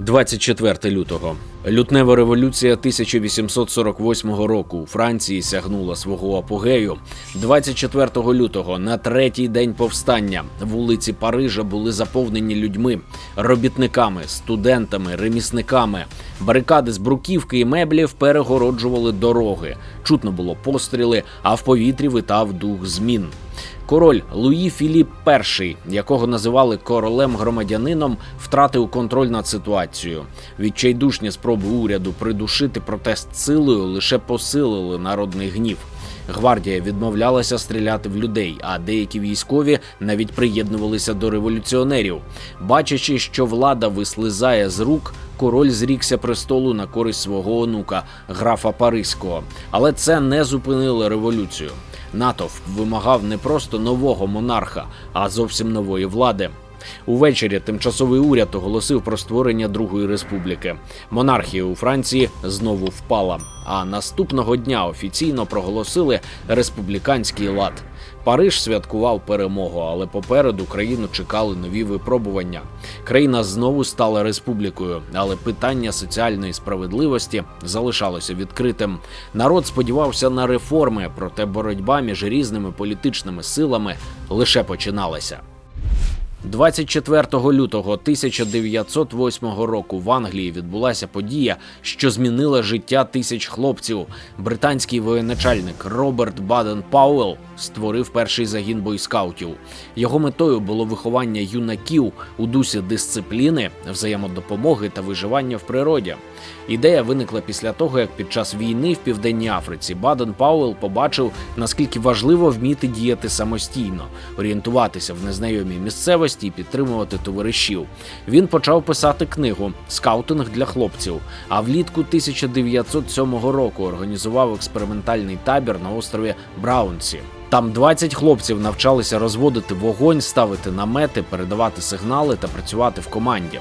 24 лютого. Лютнева революція 1848 року у Франції сягнула свого апогею. 24 лютого, на третій день повстання, вулиці Парижа були заповнені людьми, робітниками, студентами, ремісниками. Барикади з бруківки і меблів перегороджували дороги. Чутно було постріли, а в повітрі витав дух змін. Король Луї Філіп І, якого називали королем громадянином, втратив контроль над ситуацією. Відчайдушні спроби уряду придушити протест силою лише посилили народний гнів. Гвардія відмовлялася стріляти в людей, а деякі військові навіть приєднувалися до революціонерів. Бачачи, що влада вислизає з рук, король зрікся престолу на користь свого онука, графа Паризького. Але це не зупинило революцію. Натовп вимагав не просто нового монарха, а зовсім нової влади. Увечері тимчасовий уряд оголосив про створення Другої республіки. Монархія у Франції знову впала. А наступного дня офіційно проголосили республіканський лад. Париж святкував перемогу, але попереду країну чекали нові випробування. Країна знову стала республікою, але питання соціальної справедливості залишалося відкритим. Народ сподівався на реформи, проте боротьба між різними політичними силами лише починалася. 24 лютого 1908 року в Англії відбулася подія, що змінила життя тисяч хлопців. Британський воєначальник Роберт Баден Пауелл створив перший загін бойскаутів. Його метою було виховання юнаків у дусі дисципліни, взаємодопомоги та виживання в природі. Ідея виникла після того, як під час війни в південній Африці Баден Пауелл побачив, наскільки важливо вміти діяти самостійно, орієнтуватися в незнайомій місцевості і підтримувати товаришів. Він почав писати книгу Скаутинг для хлопців. А влітку 1907 року організував експериментальний табір на острові Браунсі. Там 20 хлопців навчалися розводити вогонь, ставити намети, передавати сигнали та працювати в команді.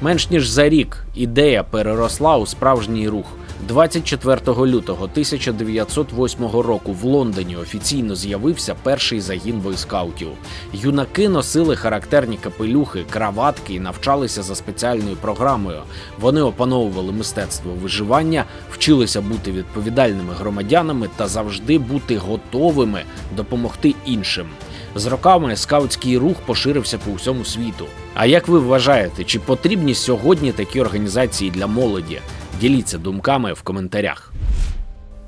Менш ніж за рік ідея переросла у справжній рух. 24 лютого 1908 року в Лондоні офіційно з'явився перший загін бойскаутів. Юнаки носили характерні капелюхи, краватки і навчалися за спеціальною програмою. Вони опановували мистецтво виживання, вчилися бути відповідальними громадянами та завжди бути готовими допомогти іншим. З роками скаутський рух поширився по всьому світу. А як ви вважаєте, чи потрібні сьогодні такі організації для молоді? Діліться думками в коментарях.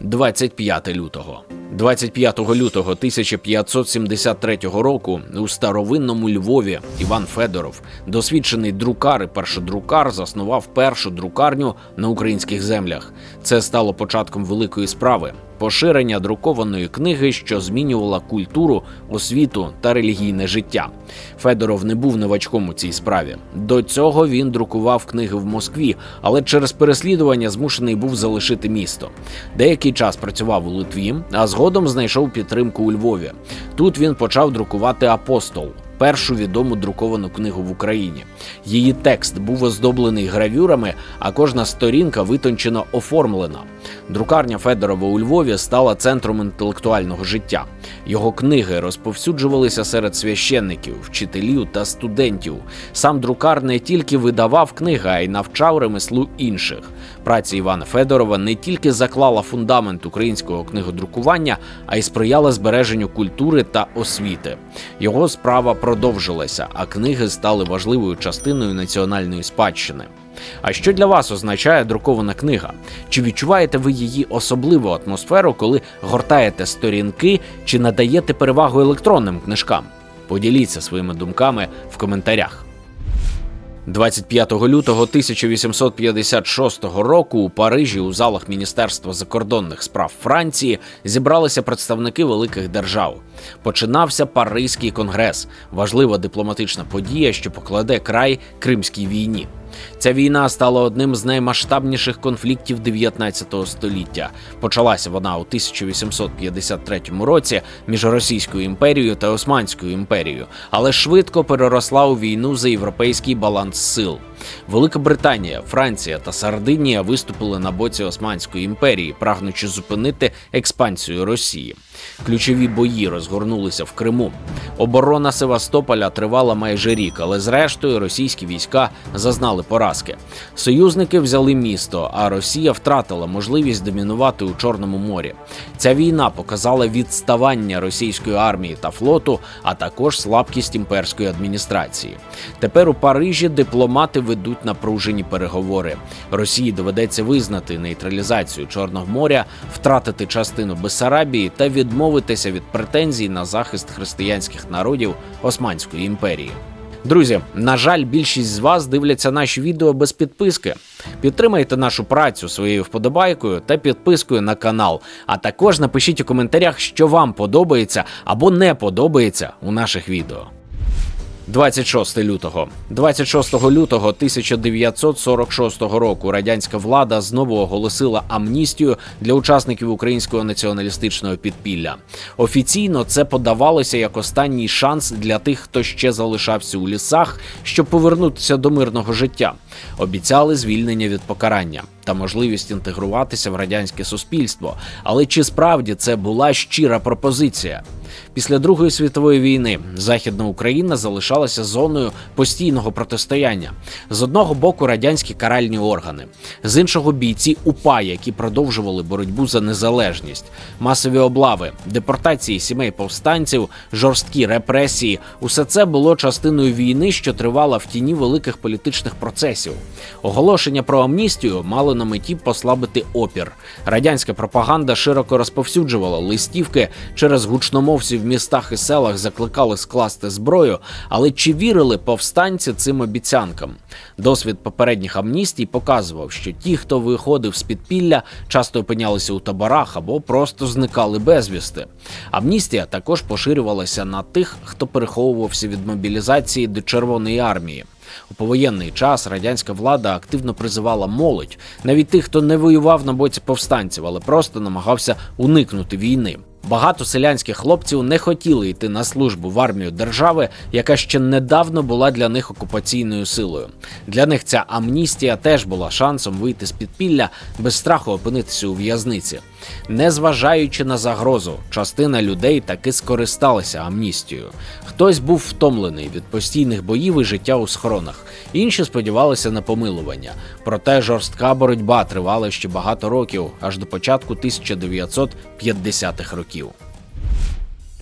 25 лютого. 25 лютого 1573 року у старовинному Львові Іван Федоров, досвідчений друкар і першодрукар, заснував першу друкарню на українських землях. Це стало початком великої справи поширення друкованої книги, що змінювала культуру, освіту та релігійне життя. Федоров не був новачком у цій справі. До цього він друкував книги в Москві, але через переслідування змушений був залишити місто. Деякий час працював у Литві, а згодом знайшов підтримку у Львові. Тут він почав друкувати апостол. Першу відому друковану книгу в Україні. Її текст був оздоблений гравюрами, а кожна сторінка витончено оформлена. Друкарня Федорова у Львові стала центром інтелектуального життя. Його книги розповсюджувалися серед священників, вчителів та студентів. Сам друкар не тільки видавав книги, а й навчав ремеслу інших. Праця Івана Федорова не тільки заклала фундамент українського книгодрукування, а й сприяла збереженню культури та освіти. Його справа продовжилася, а книги стали важливою частиною національної спадщини. А що для вас означає друкована книга? Чи відчуваєте ви її особливу атмосферу, коли гортаєте сторінки, чи надаєте перевагу електронним книжкам? Поділіться своїми думками в коментарях. 25 лютого 1856 року у Парижі у залах Міністерства закордонних справ Франції зібралися представники великих держав. Починався Паризький конгрес, важлива дипломатична подія, що покладе край Кримській війні. Ця війна стала одним з наймасштабніших конфліктів 19 століття. Почалася вона у 1853 році між Російською імперією та Османською імперією, але швидко переросла у війну за європейський баланс сил. Велика Британія, Франція та Сардинія виступили на боці Османської імперії, прагнучи зупинити експансію Росії. Ключові бої розгорнулися в Криму. Оборона Севастополя тривала майже рік, але зрештою російські війська зазнали поразки. Союзники взяли місто, а Росія втратила можливість домінувати у Чорному морі. Ця війна показала відставання російської армії та флоту, а також слабкість імперської адміністрації. Тепер у Парижі дипломати ведуть напружені переговори. Росії доведеться визнати нейтралізацію Чорного моря, втратити частину Бессарабії та відмовитися від претензій на захист християнських народів Османської імперії. Друзі, на жаль, більшість з вас дивляться наші відео без підписки. Підтримайте нашу працю своєю вподобайкою та підпискою на канал. А також напишіть у коментарях, що вам подобається або не подобається у наших відео. 26 лютого, 26 лютого 1946 року радянська влада знову оголосила амністію для учасників українського націоналістичного підпілля. Офіційно це подавалося як останній шанс для тих, хто ще залишався у лісах, щоб повернутися до мирного життя. Обіцяли звільнення від покарання та можливість інтегруватися в радянське суспільство. Але чи справді це була щира пропозиція? Після Другої світової війни Західна Україна залишалася зоною постійного протистояння. З одного боку радянські каральні органи, з іншого бійці УПА, які продовжували боротьбу за незалежність, масові облави, депортації сімей повстанців, жорсткі репресії усе це було частиною війни, що тривала в тіні великих політичних процесів. Оголошення про амністію мало на меті послабити опір. Радянська пропаганда широко розповсюджувала листівки через гучномовців в містах і селах закликали скласти зброю, але чи вірили повстанці цим обіцянкам? Досвід попередніх амністій показував, що ті, хто виходив з підпілля, часто опинялися у таборах або просто зникали безвісти. Амністія також поширювалася на тих, хто переховувався від мобілізації до Червоної армії. У повоєнний час радянська влада активно призивала молодь, навіть тих, хто не воював на боці повстанців, але просто намагався уникнути війни. Багато селянських хлопців не хотіли йти на службу в армію держави, яка ще недавно була для них окупаційною силою. Для них ця амністія теж була шансом вийти з підпілля без страху опинитися у в'язниці. Незважаючи на загрозу, частина людей таки скористалася амністією. Хтось був втомлений від постійних боїв і життя у схоронах, інші сподівалися на помилування. Проте жорстка боротьба тривала ще багато років, аж до початку 1950-х років.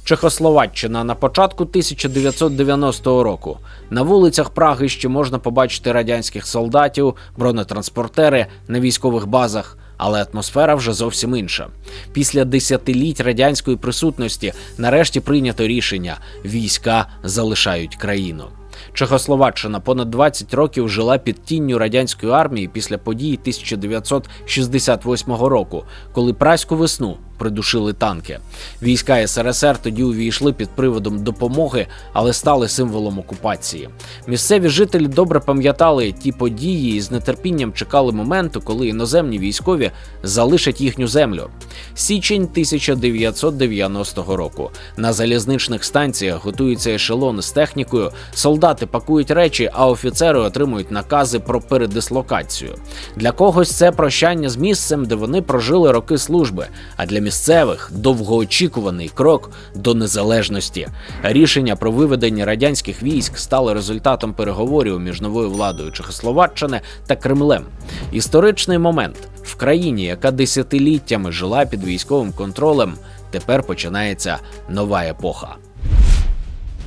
Чехословаччина на початку 1990 року. На вулицях Праги ще можна побачити радянських солдатів, бронетранспортери на військових базах, але атмосфера вже зовсім інша. Після десятиліть радянської присутності нарешті прийнято рішення: війська залишають країну. Чехословаччина понад 20 років жила під тінню радянської армії після подій 1968 року, коли праську весну придушили танки. Війська СРСР тоді увійшли під приводом допомоги, але стали символом окупації. Місцеві жителі добре пам'ятали ті події і з нетерпінням чекали моменту, коли іноземні військові залишать їхню землю. Січень 1990 року. На залізничних станціях готуються ешелони з технікою, солдати пакують речі, а офіцери отримують накази про передислокацію. Для когось це прощання з місцем, де вони прожили роки служби. А для місцевих довгоочікуваний крок до незалежності. Рішення про виведення радянських військ стало результатом переговорів між новою владою Чехословаччини та Кремлем. Історичний момент в країні, яка десятиліттями жила під військовим контролем, тепер починається нова епоха.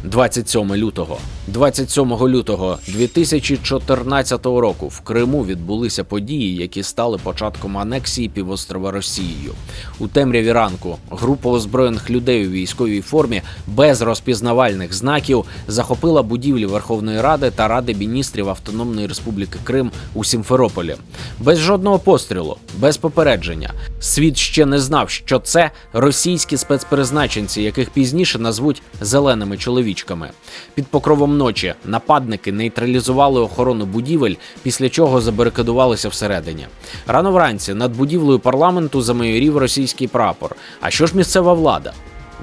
27 лютого. 27 лютого 2014 року в Криму відбулися події, які стали початком анексії півострова Росією. У темряві ранку група озброєних людей у військовій формі без розпізнавальних знаків захопила будівлі Верховної Ради та Ради міністрів Автономної Республіки Крим у Сімферополі. Без жодного пострілу, без попередження. Світ ще не знав, що це російські спецпризначенці, яких пізніше назвуть зеленими чоловічками. Під покровом ночі нападники нейтралізували охорону будівель, після чого забарикадувалися всередині. Рано вранці над будівлею парламенту замайорів російський прапор. А що ж місцева влада?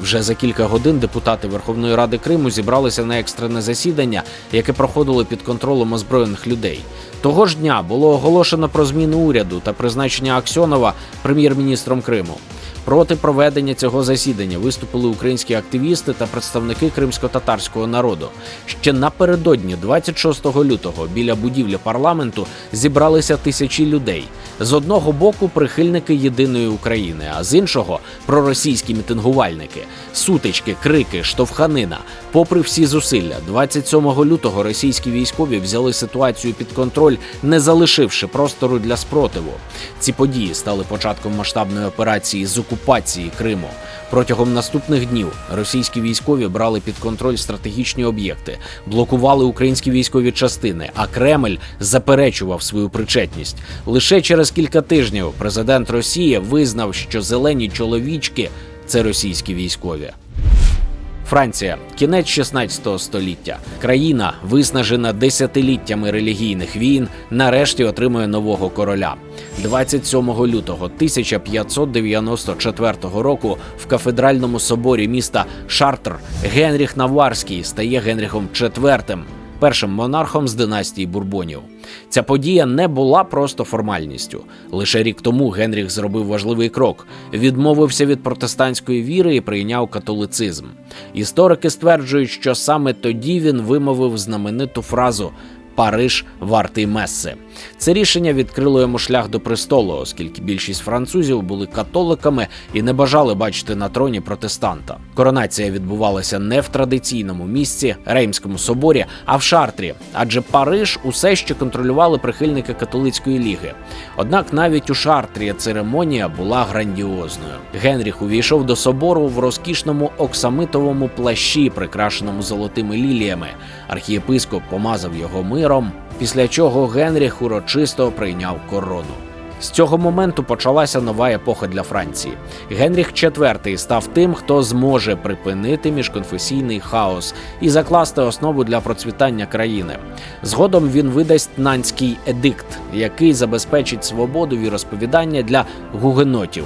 Вже за кілька годин депутати Верховної Ради Криму зібралися на екстрене засідання, яке проходило під контролем озброєних людей. Того ж дня було оголошено про зміну уряду та призначення Аксьонова прем'єр-міністром Криму. Проти проведення цього засідання виступили українські активісти та представники кримсько-татарського народу. Ще напередодні, 26 лютого, біля будівлі парламенту зібралися тисячі людей. З одного боку прихильники єдиної України, а з іншого проросійські мітингувальники, сутички, крики, штовханина. Попри всі зусилля, 27 лютого російські військові взяли ситуацію під контроль, не залишивши простору для спротиву. Ці події стали початком масштабної операції з окупації Криму. Протягом наступних днів російські військові брали під контроль стратегічні об'єкти, блокували українські військові частини, а Кремль заперечував свою причетність. Лише через кілька тижнів президент Росії визнав, що зелені чоловічки це російські військові. Франція, кінець 16 століття. Країна, виснажена десятиліттями релігійних війн, нарешті отримує нового короля. 27 лютого 1594 року в кафедральному соборі міста Шартр Генріх Наварський стає Генріхом IV, першим монархом з династії Бурбонів. Ця подія не була просто формальністю. Лише рік тому Генріх зробив важливий крок: відмовився від протестантської віри і прийняв католицизм. Історики стверджують, що саме тоді він вимовив знамениту фразу. Париж вартий месси. Це рішення відкрило йому шлях до престолу, оскільки більшість французів були католиками і не бажали бачити на троні протестанта. Коронація відбувалася не в традиційному місці Реймському соборі, а в Шартрі, адже Париж усе ще контролювали прихильники католицької ліги. Однак навіть у Шартрі церемонія була грандіозною. Генріх увійшов до собору в розкішному оксамитовому плащі, прикрашеному золотими ліліями. Архієпископ помазав його миром, після чого Генріх урочисто прийняв корону. З цього моменту почалася нова епоха для Франції. Генріх IV став тим, хто зможе припинити міжконфесійний хаос і закласти основу для процвітання країни. Згодом він видасть нанський едикт, який забезпечить свободу віросповідання для гугенотів.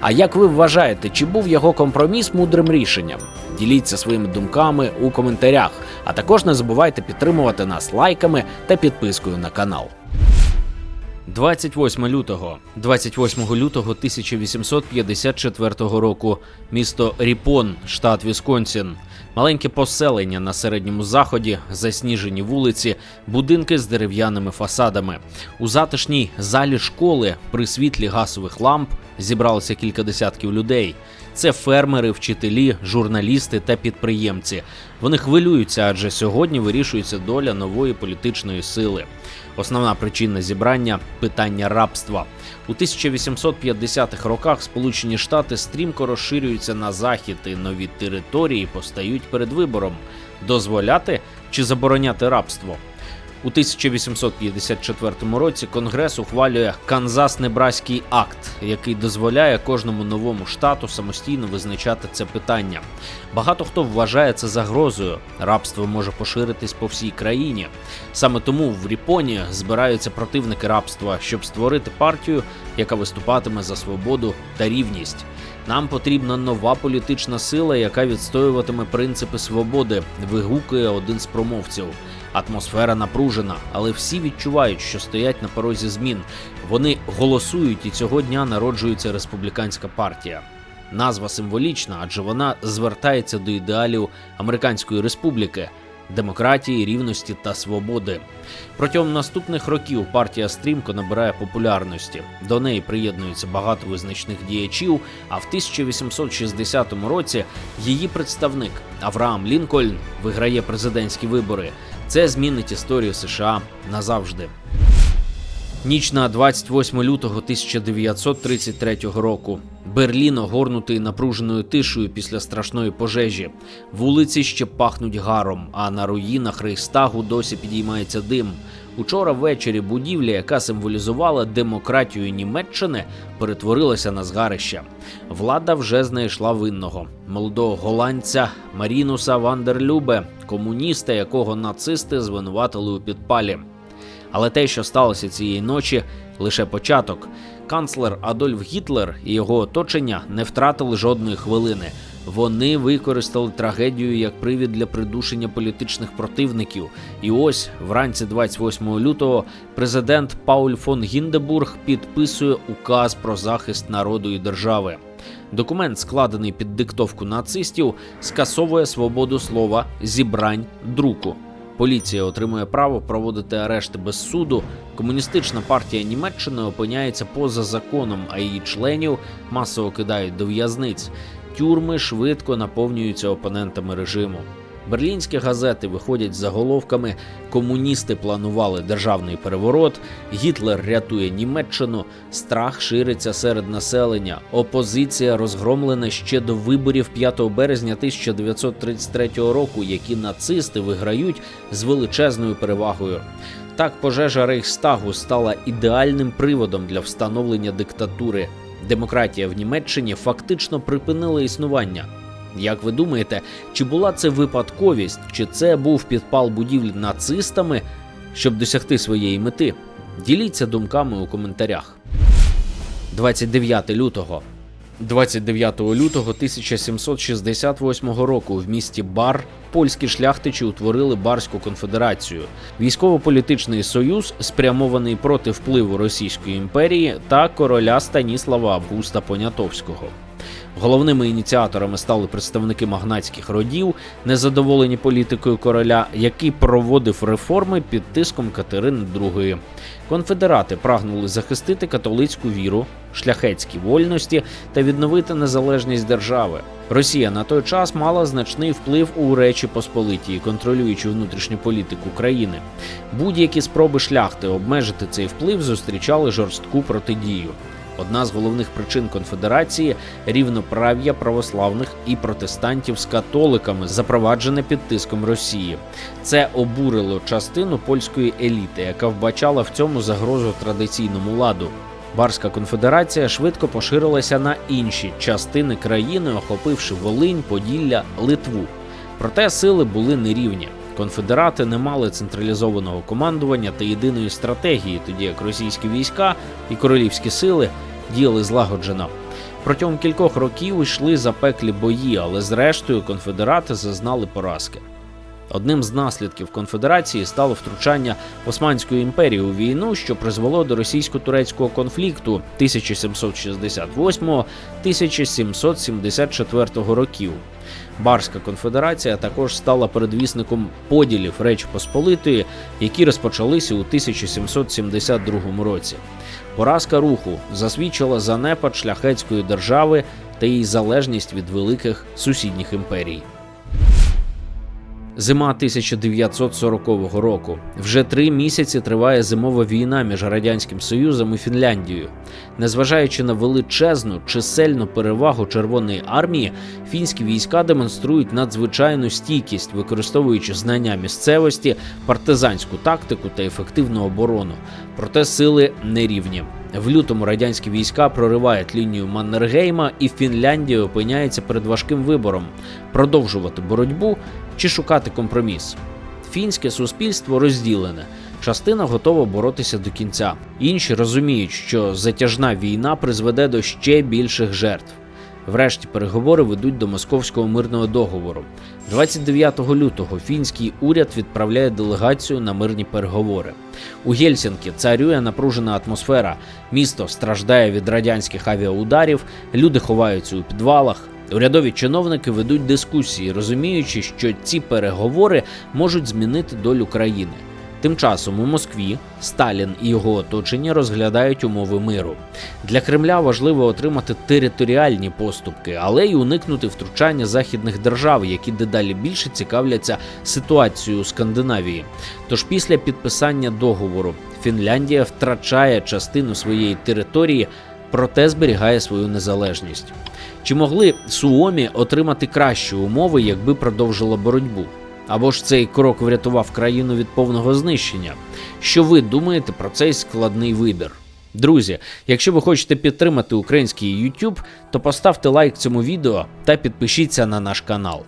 А як ви вважаєте, чи був його компроміс мудрим рішенням? Діліться своїми думками у коментарях, а також не забувайте підтримувати нас лайками та підпискою на канал. 28 лютого, 28 лютого 1854 року, місто Ріпон, штат Вісконсін. Маленьке поселення на середньому заході, засніжені вулиці, будинки з дерев'яними фасадами. У затишній залі школи при світлі газових ламп зібралося кілька десятків людей. Це фермери, вчителі, журналісти та підприємці. Вони хвилюються, адже сьогодні вирішується доля нової політичної сили. Основна причина зібрання питання рабства. У 1850-х роках Сполучені Штати стрімко розширюються на захід, і нові території постають перед вибором дозволяти чи забороняти рабство. У 1854 році Конгрес ухвалює Канзас-Небраський акт, який дозволяє кожному новому штату самостійно визначати це питання. Багато хто вважає це загрозою. Рабство може поширитись по всій країні. Саме тому в Ріпоні збираються противники рабства, щоб створити партію, яка виступатиме за свободу та рівність. Нам потрібна нова політична сила, яка відстоюватиме принципи свободи. Вигукує один з промовців. Атмосфера напружена, але всі відчувають, що стоять на порозі змін. Вони голосують, і цього дня народжується республіканська партія. Назва символічна, адже вона звертається до ідеалів американської республіки. Демократії, рівності та свободи протягом наступних років партія стрімко набирає популярності. До неї приєднується багато визначних діячів. А в 1860 році її представник Авраам Лінкольн виграє президентські вибори. Це змінить історію США назавжди. Ніч на 28 лютого 1933 року. Берлін огорнутий напруженою тишею після страшної пожежі. Вулиці ще пахнуть гаром, а на руїнах Рейхстагу досі підіймається дим. Учора ввечері будівля, яка символізувала демократію Німеччини, перетворилася на згарище. Влада вже знайшла винного молодого голландця Марінуса Вандерлюбе, комуніста, якого нацисти звинуватили у підпалі. Але те, що сталося цієї ночі, лише початок. Канцлер Адольф Гітлер і його оточення не втратили жодної хвилини. Вони використали трагедію як привід для придушення політичних противників. І ось вранці 28 лютого президент Пауль фон Гіндебург підписує указ про захист народу і держави. Документ, складений під диктовку нацистів, скасовує свободу слова, зібрань, друку. Поліція отримує право проводити арешти без суду. Комуністична партія Німеччини опиняється поза законом, а її членів масово кидають до в'язниць. Тюрми швидко наповнюються опонентами режиму. Берлінські газети виходять з заголовками Комуністи планували державний переворот, Гітлер рятує Німеччину, страх шириться серед населення. Опозиція розгромлена ще до виборів 5 березня 1933 року, які нацисти виграють з величезною перевагою. Так, пожежа Рейхстагу стала ідеальним приводом для встановлення диктатури. Демократія в Німеччині фактично припинила існування. Як ви думаєте, чи була це випадковість, чи це був підпал будівлі нацистами, щоб досягти своєї мети? Діліться думками у коментарях. 29 лютого. 29 лютого 1768 року в місті Бар польські шляхтичі утворили Барську конфедерацію, військово-політичний союз, спрямований проти впливу Російської імперії та короля Станіслава Августа Понятовського. Головними ініціаторами стали представники магнатських родів, незадоволені політикою короля, який проводив реформи під тиском Катерини II. Конфедерати прагнули захистити католицьку віру, шляхетські вольності та відновити незалежність держави. Росія на той час мала значний вплив у Речі Посполитії, контролюючи внутрішню політику країни. Будь-які спроби шляхти обмежити цей вплив зустрічали жорстку протидію. Одна з головних причин конфедерації рівноправ'я православних і протестантів з католиками, запроваджене під тиском Росії. Це обурило частину польської еліти, яка вбачала в цьому загрозу традиційному ладу. Барська конфедерація швидко поширилася на інші частини країни, охопивши Волинь, Поділля, Литву. Проте сили були нерівні. Конфедерати не мали централізованого командування та єдиної стратегії, тоді як російські війська і королівські сили діяли злагоджено. Протягом кількох років йшли запеклі бої, але зрештою конфедерати зазнали поразки. Одним з наслідків конфедерації стало втручання Османської імперії у війну, що призвело до російсько-турецького конфлікту 1768-1774 років. Барська конфедерація також стала передвісником поділів Речі Посполитої, які розпочалися у 1772 році. Поразка руху засвідчила занепад шляхетської держави та її залежність від великих сусідніх імперій. Зима 1940 року. Вже три місяці триває зимова війна між радянським союзом і Фінляндією. Незважаючи на величезну чисельну перевагу Червоної армії, фінські війська демонструють надзвичайну стійкість, використовуючи знання місцевості, партизанську тактику та ефективну оборону. Проте сили нерівні. В лютому радянські війська проривають лінію Маннергейма, і Фінляндія опиняється перед важким вибором продовжувати боротьбу чи шукати компроміс. Фінське суспільство розділене. Частина готова боротися до кінця. Інші розуміють, що затяжна війна призведе до ще більших жертв. Врешті переговори ведуть до московського мирного договору. 29 лютого фінський уряд відправляє делегацію на мирні переговори. У Гельсінкі царює напружена атмосфера. Місто страждає від радянських авіаударів, люди ховаються у підвалах. Урядові чиновники ведуть дискусії, розуміючи, що ці переговори можуть змінити долю країни. Тим часом у Москві Сталін і його оточення розглядають умови миру. Для Кремля важливо отримати територіальні поступки, але й уникнути втручання західних держав, які дедалі більше цікавляться ситуацією у Скандинавії. Тож після підписання договору Фінляндія втрачає частину своєї території, проте зберігає свою незалежність. Чи могли Суомі отримати кращі умови, якби продовжила боротьбу? Або ж цей крок врятував країну від повного знищення? Що ви думаєте про цей складний вибір? Друзі, якщо ви хочете підтримати український YouTube, то поставте лайк цьому відео та підпишіться на наш канал.